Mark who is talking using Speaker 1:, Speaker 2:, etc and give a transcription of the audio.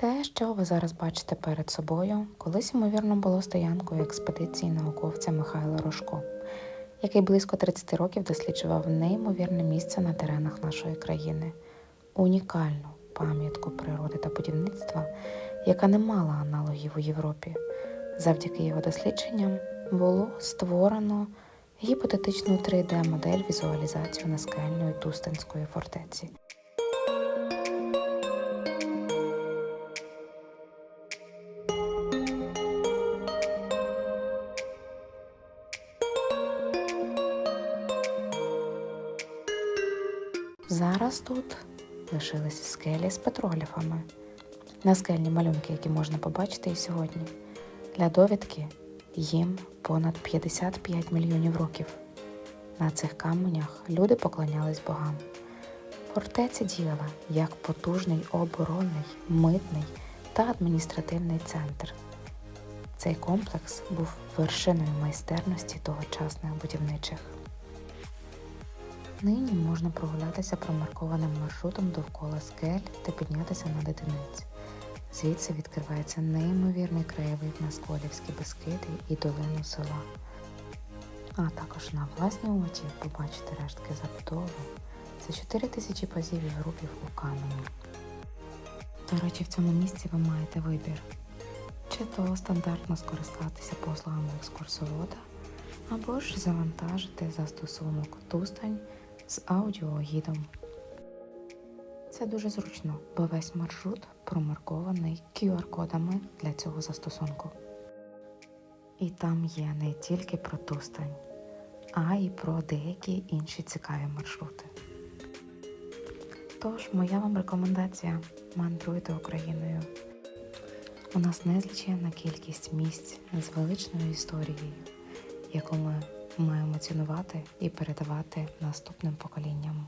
Speaker 1: Те, що ви зараз бачите перед собою, колись ймовірно було стоянкою експедиції науковця Михайла Рожко, який близько 30 років досліджував неймовірне місце на теренах нашої країни, унікальну пам'ятку природи та будівництва, яка не мала аналогів у Європі. Завдяки його дослідженням було створено гіпотетичну 3D-модель візуалізацію наскельної Тустинської фортеці. Зараз тут лишилися скелі з петрогліфами. Наскельні малюнки, які можна побачити і сьогодні. Для довідки їм понад 55 мільйонів років. На цих каменях люди поклонялись богам. Фортеця діяла як потужний оборонний, митний та адміністративний центр. Цей комплекс був вершиною майстерності тогочасних будівничих. Нині можна прогулятися промаркованим маршрутом довкола скель та піднятися на дитинець. Звідси відкривається неймовірний краєвид на Сколівські Бескиди і долину села. А також на власні очі побачити рештки забудови. Це 4 тисячі пазів і групів у камені. До речі, в цьому місці ви маєте вибір. Чи то стандартно скористатися послугами екскурсовода, або ж завантажити застосунок Тустань з аудіогідом. Це дуже зручно, бо весь маршрут промаркований QR-кодами для цього застосунку. І там є не тільки про Тустань, а й про деякі інші цікаві маршрути. Тож, моя вам рекомендація мандруйте Україною. У нас незліченна кількість місць з величною історією, яку ми маємо цінувати і передавати наступним поколінням.